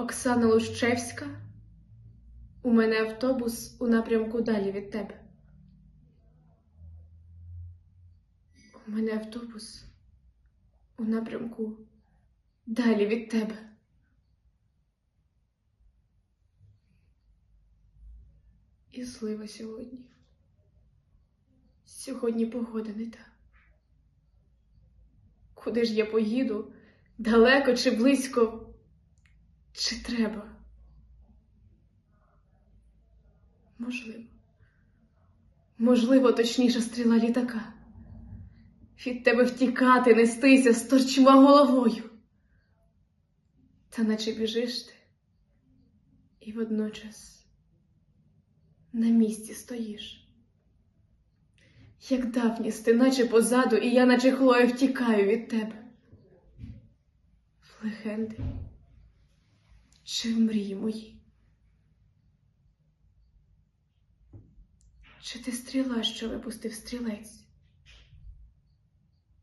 Оксана Лущевська. У мене автобус у напрямку далі від тебе. У мене автобус у напрямку далі від тебе. І слива сьогодні. Сьогодні погода не та. Куди ж я поїду? Далеко чи близько? Чи треба? Можливо. Можливо, точніше стріла літака. Від тебе втікати, нестися з торчма головою. Та наче біжиш ти, і водночас на місці стоїш. Як давність ти, наче позаду, і я, наче Хлоя, втікаю від тебе. В легенди чи в мрії мої? Чи ти стріла, що випустив стрілець?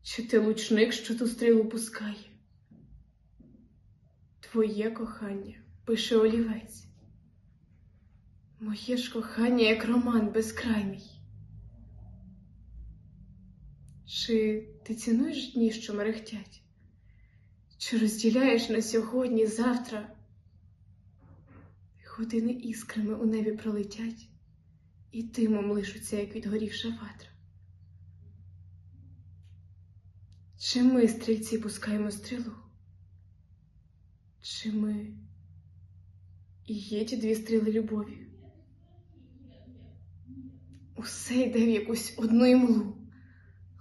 Чи ти лучник, що ту стрілу пускає? Твоє кохання пише олівець. Моє ж кохання, як роман безкрайний. Чи ти цінуєш дні, що мерехтять? Чи розділяєш на сьогодні, завтра? Години іскрами у небі пролетять, і димом лишуться, як відгорівша ватра. Чи ми, стрільці, пускаємо стрілу? Чи ми і є ті дві стріли любові? Усе йде в якусь одну імлу,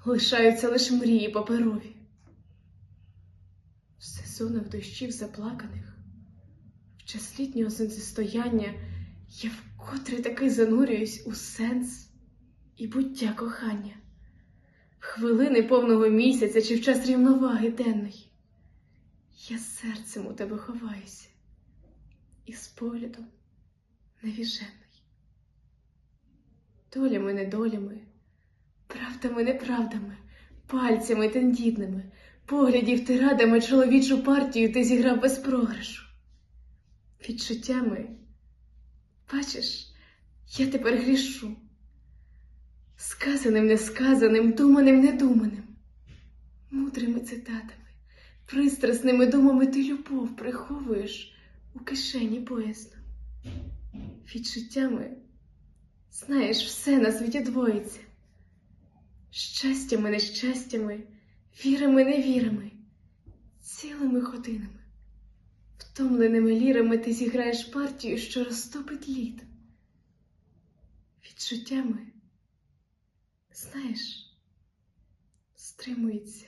лишаються лише мрії паперові. В сезонах дощів заплаканих, в час літнього сонцестояння я вкотре таки занурююсь у сенс і буття кохання, хвилини повного місяця чи в час рівноваги денної. Я серцем у тебе ховаюся і з поглядом невіжений. Долями, недолями, правдами, неправдами, пальцями тендітними, поглядів тирадами чоловічу партію ти зіграв без програшу. Відчуттями, бачиш, я тепер грішу, сказаним, несказаним, думаним, недуманим, мудрими цитатами, пристрасними думами ти любов приховуєш у кишені поясну. Відчуттями, знаєш, все на світі двоїться. Щастями, нещастями, вірами, невірами, цілими годинами, втомленими лірами ти зіграєш партію, що розтопить лід. Відчуттями, знаєш, стримується